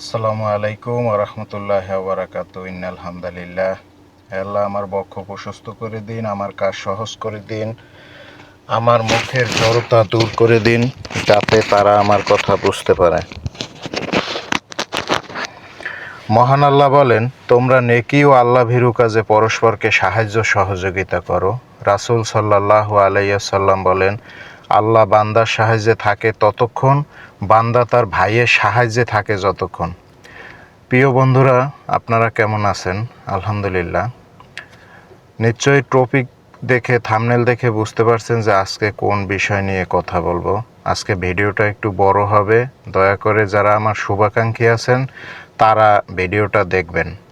আসসালামু আলাইকুম রহমতুল্লাহ বারাকাত ইন্নাল হামদালিল্লাহ আল্লাহ আমার বক্ষ প্রশস্ত করে দিন আমার কাজ সহজ করে দিন আমার মুখের জড়তা দূর করে দিন যাতে তারা আমার কথা বুঝতে পারে মহান আল্লাহ বলেন, তোমরা নেকি ও আল্লাহ ভীরু কাজে পরস্পরকে সাহায্য সহযোগিতা করো। রাসূল সাল্লাহ আলাইসাল্লাম বলেন আল্লাহ বান্দার সাহায্যে থাকে ততক্ষণ, বান্দা তার ভাইয়ের সাহায্যে থাকে যতক্ষণ। প্রিয় বন্ধুরা, আপনারা কেমন আছেন? আলহামদুলিল্লাহ। নিশ্চয়ই টপিক দেখে থামনেল দেখে বুঝতে পারছেন যে আজকে কোন বিষয় নিয়ে কথা বলব। আজকে ভিডিওটা একটু বড় হবে। দয়া করে যারা আমার শুভাকাঙ্ক্ষী আছেন, তারা ভিডিওটা দেখবেন।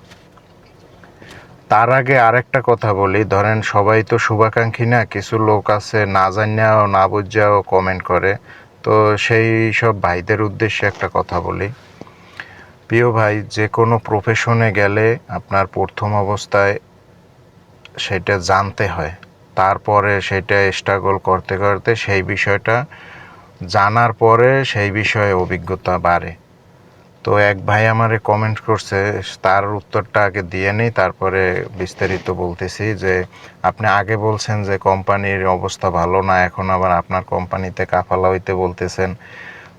তার আগে আরেকটা কথা বলি। ধরেন সবাই তো শুভাকাঙ্ক্ষী না, কিছু লোক আছে, না জানিয়াও, না বুঝাও কমেন্ট করে। তো সেই সব ভাইদের উদ্দেশ্যে একটা কথা বলি। প্রিয় ভাই, যে কোনো প্রফেশনে গেলে আপনার প্রথম অবস্থায় সেটা জানতে হয়। তারপরে সেটা স্ট্রাগল করতে করতে সেই বিষয়টা জানার পরে সেই বিষয়ে অভিজ্ঞতা বাড়ে। তো এক ভাই আমারে কমেন্ট করছে, তার উত্তরটা আগে দিয়ে নিই, তারপরে বিস্তারিত বলতেছি যে, আপনি আগে বলছেন যে কোম্পানির অবস্থা ভালো না, এখন আবার আপনার কোম্পানিতে কাফালা হইতে বলতেছেন।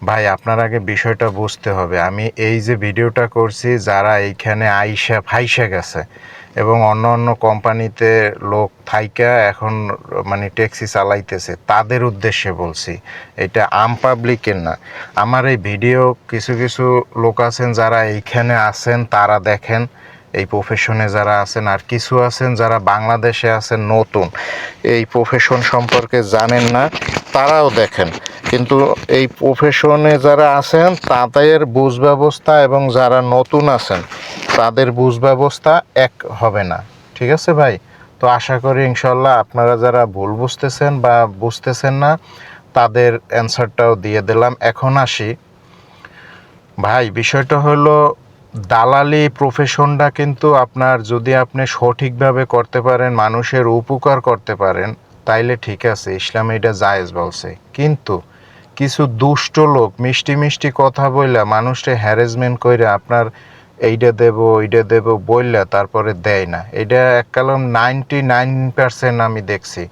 ভাই, আপনার আগে বিষয়টা বুঝতে হবে। আমি এই যে ভিডিওটা করছি, যারা এইখানে আইসা ফাইসা গেছে এবং অন্য অন্য কোম্পানিতে লোক থাইকা এখন মানে ট্যাক্সি চালাইতেছে। তাদের উদ্দেশ্যে বলছি, এটা আম পাবলিকের না। আমার এই ভিডিও কিছু কিছু লোক আছেন যারা এইখানে আছেন, তারা দেখেন, এই প্রফেশনে যারা আছেন আর কিছু আছেন যারা বাংলাদেশে আছেন, নতুন। এই প্রফেশন সম্পর্কে জানেন না। তারাও দেখেন। কিন্তু এই প্রফেশনে যারা আছেন, তাদের বুঝ ব্যবস্থা এবং যারা নতুন আছেন, তাদের বুঝ ব্যবস্থা এক হবে না। ঠিক আছে ভাই? তো আশা করি ইনশাল্লাহ আপনারা যারা ভুল বুঝতেছেন বা বুঝতেছেন না, তাদের অ্যান্সারটাও দিয়ে দিলাম। এখন আসি। ভাই, বিষয়টা হলো দালালি প্রফেশনটা কিন্তু আপনার যদি আপনি সঠিকভাবে করতে পারেন, মানুষের উপকার করতে পারেন তাইলে ঠিক আছে, ইসলাম এটা জায়েজ বলছে। কিন্তু কিছু দুষ্ট লোক মিষ্টি মিষ্টি কথা বললা মানুষকে হ্যারাসমেন্ট করে আপনার এইটা দেব, ওইটা দেব বললা তারপরে দেয় না। এটা এক কালাম নাইনটি নাইন পার্সেন্ট আমি দেখছি।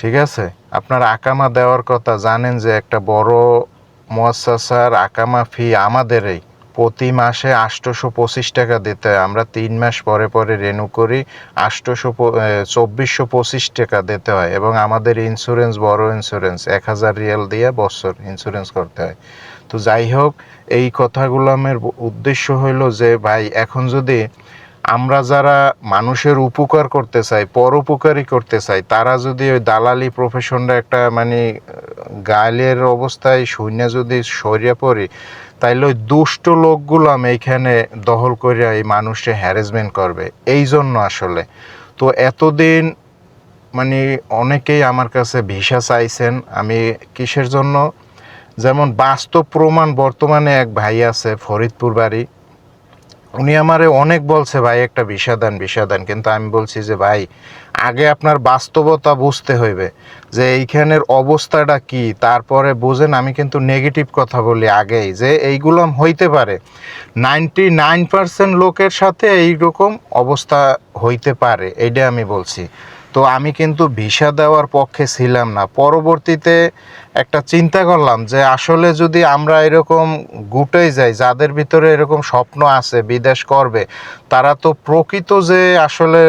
ঠিক আছে? আপনার আকামা দেওয়ার কথা জানেন যে একটা বড় মোয়াসাসার আকামা ফি আমাদেরই। প্রতি মাসে আষ্টশো পঁচিশ টাকা দিতে হয়। আমরা তিন মাস পরে পরে রেনু করি আষ্টশো চব্বিশশো পঁচিশ টাকা দিতে হয় এবং আমাদের ইন্স্যুরেন্স বড় ইন্স্যুরেন্স এক হাজার রিয়াল দিয়ে বছর ইন্স্যুরেন্স করতে হয়। তো যাই হোক, এই কথাগুলো আমার উদ্দেশ্য হইল যে, ভাই, এখন যদি আমরা যারা মানুষের উপকার করতে চাই পরোপকারী করতে চাই, তারা যদি ওই দালালি প্রফেশনটা একটা মানে গালের অবস্থায় শূন্য যদি সরিয়ে পড়ি, তাইলে ওই দুষ্ট লোকগুলাম এইখানে দখল করে এই মানুষে হ্যারাসমেন্ট করবে। এই জন্য আসলে। তো এতদিন মানে অনেকেই আমার কাছে ভিসা চাইছেন, আমি কিসের জন্য? যেমন বাস্তব প্রমাণ বর্তমানে এক ভাই আছে, ফরিদপুর বাড়ি। উনি আমারে অনেক বলছে, ভাই, একটা ভিসা দেন ভিসা দেন কিন্তু আমি বলছি যে, ভাই, আগে আপনার বাস্তবতা বুঝতে হইবে যে এইখানের অবস্থাটা কি। তারপরে বোঝেন, আমি কিন্তু নেগেটিভ কথা বলি আগেই যে এইগুলো হইতে পারে। নাইনটি নাইন পার্সেন্ট লোকের সাথে এইরকম অবস্থা হইতে পারে এইটা আমি বলছি। তো আমি কিন্তু ভিসা দেওয়ার পক্ষে ছিলাম না। পরবর্তীতে একটা চিন্তা করলাম যে আসলে যদি আমরা এরকম গুটেই যাই, যাদের ভিতরে এরকম স্বপ্ন আছে, বিদেশ করবে, তারা তো প্রকৃত যে আসলে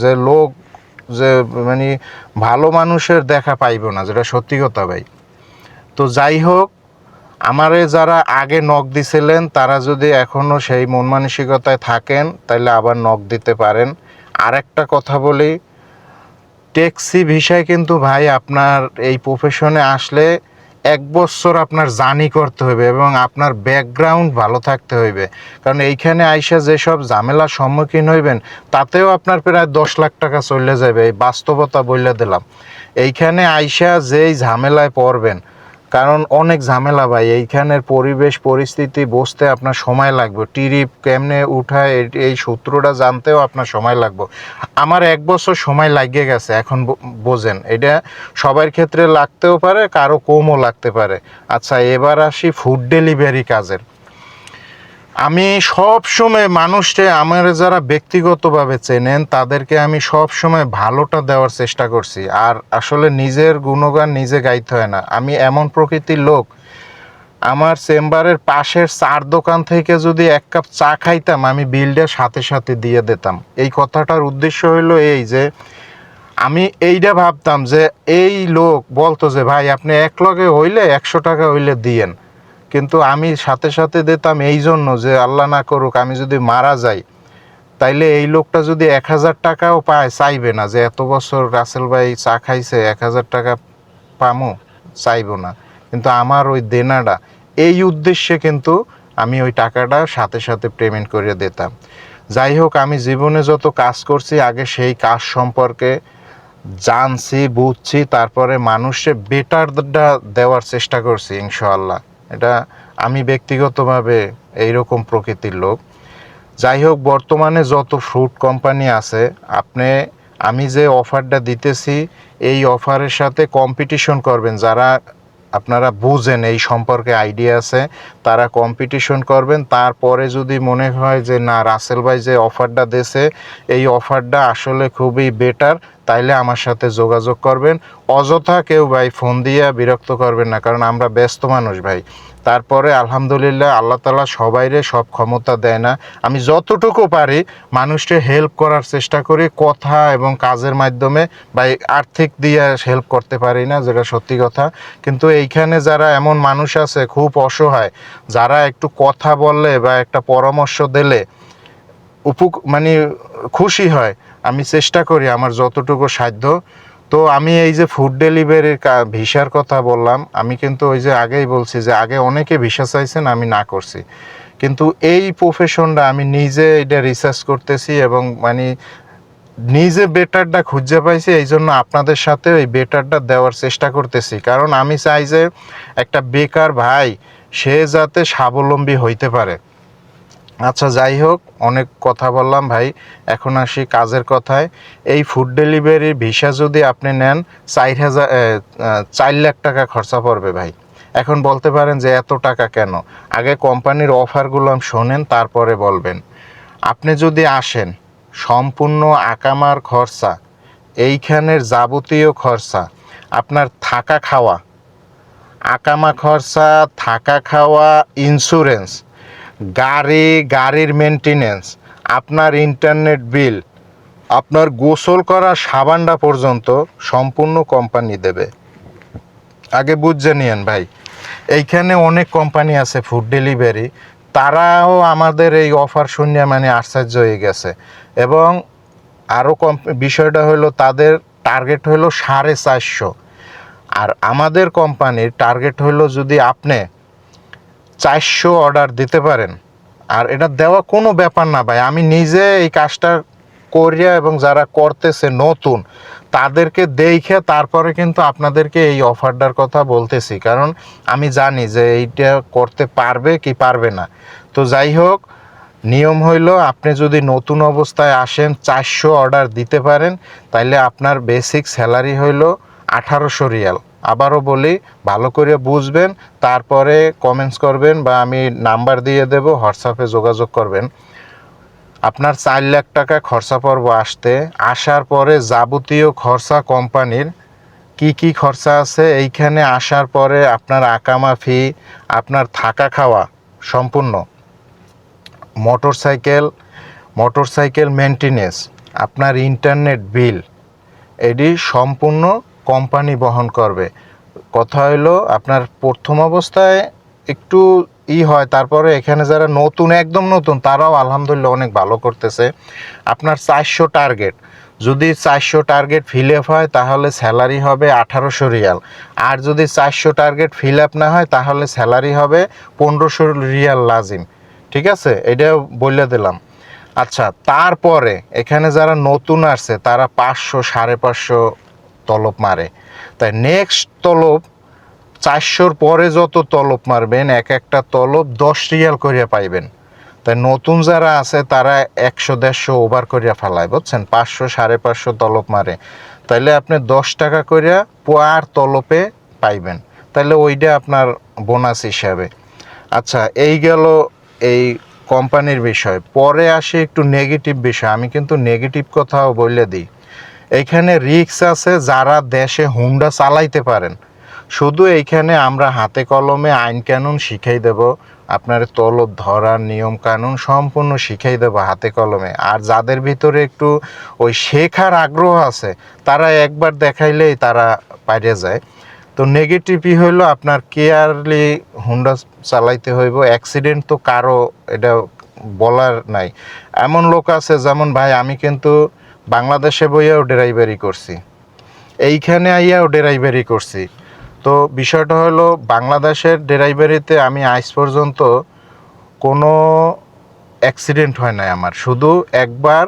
যে লোক, যে মানে ভালো মানুষের দেখা পাইব না, যেটা সত্যি কথা ভাই। তো যাই হোক, আমারে যারা আগে নখ দিছিলেন, তারা যদি এখনও সেই মন মানসিকতায় থাকেন তাহলে আবার নখ দিতে পারেন। আরেকটা কথা বলি ট্যাক্সি ভিসায় কিন্তু ভাই আপনার এই প্রফেশনে আসলে এক বছর আপনার জানি করতে হবে এবং আপনার ব্যাকগ্রাউন্ড ভালো থাকতে হইবে। কারণ এইখানে আইসা যেসব ঝামেলার সম্মুখীন হইবেন, তাতেও আপনার প্রায় দশ লাখ টাকা চলে যাবে এই বাস্তবতা বললে দিলাম। এইখানে আইসা যেই ঝামেলায় পড়বেন কারণ অনেক ঝামেলা ভাই, এইখানের পরিবেশ, পরিস্থিতি বসতে আপনার সময় লাগবে। টিরিপ কেমনে উঠায়, এই- সূত্রটা জানতেও আপনার সময় লাগবে। আমার এক বছর সময় লাগিয়ে গেছে, এখন বোঝেন। এটা সবার ক্ষেত্রে লাগতেও পারে, কারও কমও লাগতে পারে। আচ্ছা এবার আসি ফুড ডেলিভারি কাজের। আমি সব সময় মানুষকে আমার যারা ব্যক্তিগতভাবে চেনেন, তাদেরকে আমি সব সময় ভালোটা দেওয়ার চেষ্টা করছি। আর আসলে নিজের গুণগান নিজে গাইতে হয় না। আমি এমন প্রকৃতির লোক। আমার চেম্বারের পাশের চার দোকান থেকে যদি এক কাপ চা খাইতাম, আমি বিলটা সাথে সাথে দিয়ে দিতাম। এই কথাটার উদ্দেশ্য হলো এই যে, আমি এইটা ভাবতাম যে, এই লোক বলতো যে, ভাই, আপনি এক লগে হইলে একশো টাকা হইলে দিয়েন। কিন্তু আমি সাথে সাথে দিতাম এই জন্য যে আল্লাহ না করুক, আমি যদি মারা যাই, তাইলে এই লোকটা যদি এক হাজার টাকাও পায়, চাইবে না যে এত বছর রাসেল ভাই চা খাইছে, এক হাজার টাকা পামো, চাইব না। কিন্তু আমার ওই দেনাটা, এই উদ্দেশ্যে কিন্তু আমি ওই টাকাটা সাথে সাথে পেমেন্ট করে দিতাম। যাই হোক, আমি জীবনে যত কাজ করছি, আগে সেই কাজ সম্পর্কে জানছি, বুঝছি, তারপরে মানুষে বেটারটা দেওয়ার চেষ্টা করছি, ইনশাআল্লাহ। এটা আমি ব্যক্তিগতভাবে এইরকম প্রকৃতির লোক। যাই হোক বর্তমানে যত ফ্রুট কোম্পানি আছে, আপনি, আমি যে অফারটা দিতেছি, এই অফারের সাথে কম্পিটিশন করবেন। যারা, আপনারা বুঝেন, এই সম্পর্কে আইডিয়া আছে, তারা কম্পিটিশন করবেন। তারপরে যদি মনে হয় যে, না, রাসেল ভাই যে অফারটা দেছে এই অফারটা আসলে খুবই বেটার তাইলে আমার সাথে যোগাযোগ করবেন। অযথা কেউ ভাই ফোন দিয়ে বিরক্ত করবেন না, কারণ আমরা ব্যস্ত মানুষ ভাই। তারপরে আলহামদুলিল্লাহ আল্লাহ তালা সবাইরে সব ক্ষমতা দেয় না। আমি যতটুকু পারি মানুষকে হেল্প করার চেষ্টা করি, কথা এবং কাজের মাধ্যমে। বা আর্থিক দিয়ে হেল্প করতে পারি না, যেটা সত্যি কথা। কিন্তু এইখানে যারা এমন মানুষ আছে, খুব অসহায়, যারা একটু কথা বললে বা একটা পরামর্শ দিলে উপক মানে খুশি হয়। আমি চেষ্টা করি আমার যতটুকু সাধ্য। তো আমি এই যে ফুড ডেলিভারির ভিসার কথা বললাম, আমি কিন্তু ওই যে আগেই বলছি যে আগে অনেকে ভিসা চাইছেন, আমি না করছি। কিন্তু এই প্রফেশনটা আমি নিজে এটা রিসার্চ করতেছি এবং মানে নিজে বেটারটা খুঁজে পাইছি, এই জন্য আপনাদের সাথে ওই বেটারটা দেওয়ার চেষ্টা করতেছি। কারণ আমি চাই যে একটা বেকার ভাই, সে যাতে স্বাবলম্বী হইতে পারে। আচ্ছা যাই হোক, অনেক কথা বললাম ভাই। এখন আসি কাজের কথায়। এই ফুড ডেলিভারির ভিসা যদি আপনি নেন, চার হাজার চার লাখ টাকা খরচা পড়বে ভাই। এখন বলতে পারেন যে এত টাকা কেন? আগে কোম্পানির অফারগুলো আমি শোনেন, তারপরে বলবেন। আপনি যদি আসেন, সম্পূর্ণ আকামার খরচা, এইখানের যাবতীয় খরচা, আপনার থাকা খাওয়া, আকামা খরচা, থাকা খাওয়া ইন্স্যুরেন্স গাড়ি, গাড়ির মেনটেনেন্স আপনার ইন্টারনেট বিল আপনার গোসল করা সাবানটা পর্যন্ত সম্পূর্ণ কোম্পানি দেবে। আগে বুঝে নিয়েন ভাই, এইখানে অনেক কোম্পানি আছে ফুড ডেলিভারি তারাও আমাদের এই অফার শুনে মানে আশ্চর্য হয়ে গেছে। এবং আরও কম বিষয়টা হলো তাদের টার্গেট হলো সাড়ে চারশো। আর আমাদের কোম্পানির টার্গেট হলো যদি আপনি চারশো অর্ডার দিতে পারেন। আর এটা দেওয়া কোনো ব্যাপার না ভাই। আমি নিজে এই কাজটা করিয়া এবং যারা করতেছে নতুন, তাদেরকে দেখে তারপরে কিন্তু আপনাদেরকে এই অফারটার কথা বলতেছি। কারণ আমি জানি যে এইটা করতে পারবে কি পারবে না। তো যাই হোক, নিয়ম হইল আপনি যদি নতুন অবস্থায় আসেন, চারশো অর্ডার দিতে পারেন, তাইলে আপনার বেসিক স্যালারি হইল আঠারোশো রিয়াল। আবারও বলি, ভালো করে বুঝবেন, তারপরে কমেন্টস করবেন বা আমি নাম্বার দিয়ে দেব হোয়াটসঅ্যাপে যোগাযোগ করবেন। আপনার চার লাখ টাকা খরচা পর্ব আসতে, আসার পরে যাবতীয় খরচা কোম্পানির কি কি খরচা আছে, এইখানে আসার পরে আপনার আকামা ফি আপনার থাকা খাওয়া সম্পূর্ণ। Motor cycle motor cycle maintenance আপনার ইন্টারনেট বিল এটি সম্পূর্ণ কোম্পানি বহন করবে। কথা হলো আপনার প্রথম অবস্থায় একটু ই হয়, তারপরে এখানে যারা নতুন, একদম নতুন, তারাও আলহামদুলিল্লাহ অনেক ভালো করতেছে। আপনার চারশো টার্গেট যদি চারশো টার্গেট ফিল আপ হয়, তাহলে স্যালারি হবে আঠারোশো রিয়াল। আর যদি চারশো টার্গেট ফিল আপ না হয়, তাহলে স্যালারি হবে পনেরোশো রিয়াল লাজিম। ঠিক আছে? এটা বলে দিলাম। আচ্ছা তারপরে এখানে যারা নতুন আসছে, তারা পাঁচশো, সাড়ে পাঁচশো তলব মারে। তাই নেক্সট তলব, চারশোর পরে যত তলব মারবেন, এক একটা তলব দশ রিয়াল করিয়া পাইবেন। তাই নতুন যারা আছে, তারা একশো, দেড়শো ওভার করিয়া ফেলায়, বুঝছেন? পাঁচশো, সাড়ে পাঁচশো তলব মারে। তাইলে আপনি দশ টাকা করিয়া পোয়ার তলপে পাইবেন। তাহলে ওইটা আপনার বোনাস হিসাবে। আচ্ছা এই গেল এই কোম্পানির বিষয়। পরে আসে একটু নেগেটিভ বিষয়। আমি কিন্তু নেগেটিভ কথাও বলে দিই। এইখানে রিক্স আছে যারা দেশে হুন্ডা চালাইতে পারেন। শুধু এইখানে আমরা হাতে কলমে আইন কানুন শিখাই দেব, আপনার তলব ধরার নিয়ম কানুন সম্পূর্ণ শিখাই দেব হাতে কলমে। আর যাদের ভিতরে একটু ওই শেখার আগ্রহ আছে, তারা একবার দেখাইলেই তারা পাইরে যায়। তো নেগেটিভই হইল আপনার কেয়ারলি হুন্ডা চালাইতে হইব অ্যাক্সিডেন্ট তো কারও, এটা বলার নাই। এমন লোক আছে, যেমন ভাই, আমি কিন্তু বাংলাদেশে বইয়াও ডেরাইভারি করছি। এইখানে আইয়াও ডেরাইভারি করছি। তো বিষয়টা হলো, বাংলাদেশের ডেরাইভারিতে আমি আজ পর্যন্ত কোনো অ্যাক্সিডেন্ট হয় নাই আমার। শুধু একবার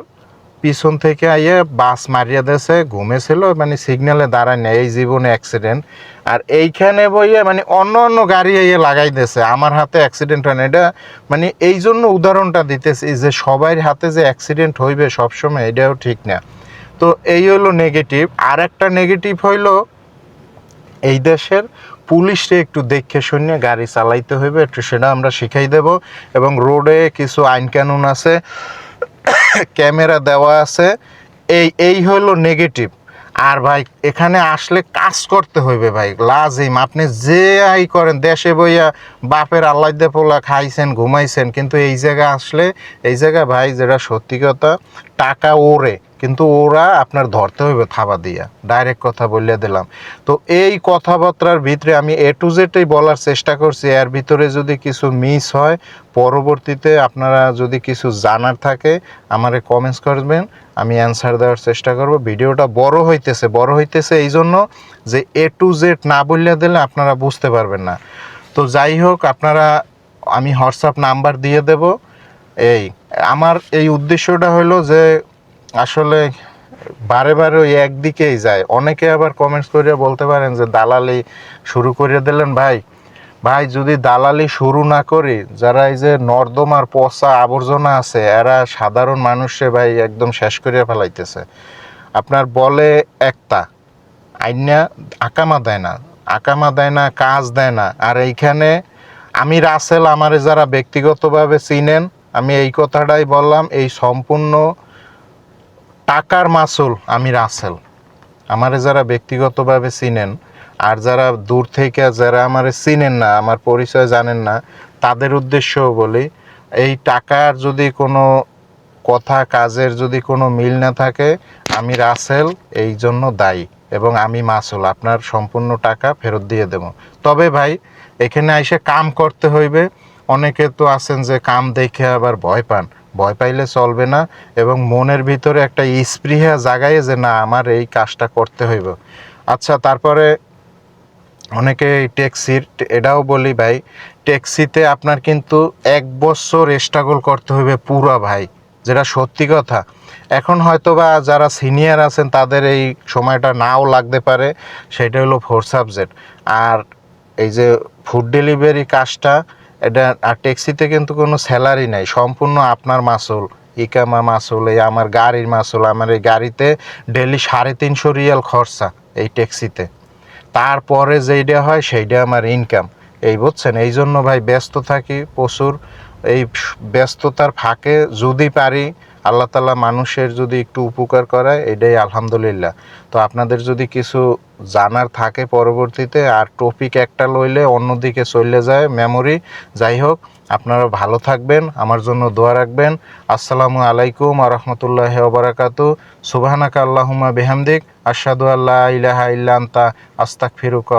পিছন থেকে আইয়ে বাস মারিয়া দেছে ঘুমেছিল মানে সিগন্যালে দাঁড়ায় নেই, এই জীবনে অ্যাক্সিডেন্ট আর এইখানে বইয়ে মানে অন্য অন্য গাড়ি আইয়ে লাগাই দিয়েছে, আমার হাতে অ্যাক্সিডেন্ট হয় না এটা মানে এই জন্য উদাহরণটা দিতেছি যে সবার হাতে যে অ্যাক্সিডেন্ট হইবে সবসময়, এটাও ঠিক না। তো এই হলো নেগেটিভ আর একটা নেগেটিভ হইল, এই দেশের পুলিশে একটু দেখে শুনে গাড়ি চালাইতে হইবে, একটু সেটা আমরা শিখাই দেব। এবং রোডে কিছু আইন কানুন আছে ক্যামেরা দেওয়া আছে। এই এই হলো নেগেটিভ আর ভাই, এখানে আসলে কাজ করতে হইবে ভাই, লাজিম। আপনি যে আই করেন, দেশে বইয়া বাপের আল্লাহ পোলা খাইছেন, ঘুমাইছেন, কিন্তু এই জায়গা আসলে, এই জায়গা ভাই, যেটা সত্যি কথা, টাকা ওরে কিন্তু ওরা আপনার ধরতে হইবে থাবা দিয়া। ডাইরেক্ট কথা বলে দিলাম। তো এই কথাবার্তার ভিতরে আমি এ টু জেডটাই বলার চেষ্টা করছি। এর ভিতরে যদি কিছু মিস হয়, পরবর্তীতে আপনারা যদি কিছু জানার থাকে, আমারে কমেন্টস করবেন। আমি অ্যান্সার দেওয়ার চেষ্টা করব। ভিডিওটা বড় হইতেছে বড় হইতেছে এই জন্য যে এ টু জেড না বললে দিলে আপনারা বুঝতে পারবেন না। তো যাই হোক, আপনারা, আমি হোয়াটসঅ্যাপ নাম্বার দিয়ে দেব। এই, আমার এই উদ্দেশ্যটা হলো যে আসলে বারে বারে ওই একদিকেই যায়। অনেকে আবার কমেন্টস করে বলতে পারেন যে, দালালি শুরু করে দিলেন ভাই। ভাই, যদি দালালি শুরু না করি, যারা এই যে নর্দমার পচা আবর্জনা আছে, এরা সাধারণ মানুষে ভাই একদম শেষ করিয়া ফেলাইতেছে। আপনার বলে একটা, আইনা আকামা দেয় না, আকামা দেয় না, কাজ দেয় না। আর এইখানে আমি রাসেল, আমারে যারা ব্যক্তিগতভাবে চিনেন, আমি এই কথাটাই বললাম, এই সম্পূর্ণ টাকার মাসুল আমি রাসেল। আমারে যারা ব্যক্তিগতভাবে চিনেন আর যারা দূর থেকে যারা আমারে চিনেন না, আমার পরিচয় জানেন না, তাদের উদ্দেশ্যও বলি, এই টাকার যদি কোনো কথা, কাজের যদি কোনো মিল না থাকে, আমি রাসেল, এই জন্য দায়ী এবং আমি মাসুল। আপনার সম্পূর্ণ টাকা ফেরত দিয়ে দেব। তবে ভাই, এখানে এসে কাম করতে হইবে। অনেকে তো আছেন যে কাম দেখে আবার ভয় পান। ভয় পাইলে চলবে না এবং মনের ভিতরে একটা স্পৃহা জাগায় যে না, আমার এই কাজটা করতে হইব। আচ্ছা তারপরে অনেকে ট্যাক্সির, এটাও বলি ভাই, ট্যাক্সিতে আপনার কিন্তু এক বছর স্ট্রাগল করতে হবে পুরা ভাই, যেটা সত্যি কথা। এখন হয়তো বা যারা সিনিয়র আছেন, তাদের এই সময়টা নাও লাগতে পারে, সেটা হলো ফোর সাবজেক্ট আর এই যে ফুড ডেলিভারি কাজটা এটা আর ট্যাক্সিতে কিন্তু কোনো স্যালারি নাই। সম্পূর্ণ আপনার মাসুল, ইকামা মাসুল, এই আমার গাড়ির মাসুল, আমার এই গাড়িতে ডেলি সাড়ে তিনশো রিয়াল খরচা এই ট্যাক্সিতে তারপরে যেইটা হয়, সেইটা আমার ইনকাম এই বুঝছেন? এই জন্য ভাই ব্যস্ত থাকি প্রচুর। এই ব্যস্ততার ফাঁকে যদি পারি আল্লাহ তালা মানুষের যদি একটু উপকার করায়, এটাই আলহামদুলিল্লাহ। তো আপনাদের যদি কিছু জানার থাকে পরবর্তীতে, আর টপিক একটা লইলে অন্যদিকে চলে যায় মেমোরি যাই হোক, আপনারা ভালো থাকবেন, আমার জন্য দোয়া রাখবেন। আসসালামু আলাইকুম আ রহমতুল্লাহ ওবরাকাতু সুবাহানাকা আল্লাহুমা বেহামদিক আশাদু আল্লাহ ইলাহা ইল্লা আন্তা আস্তাক ফিরুকা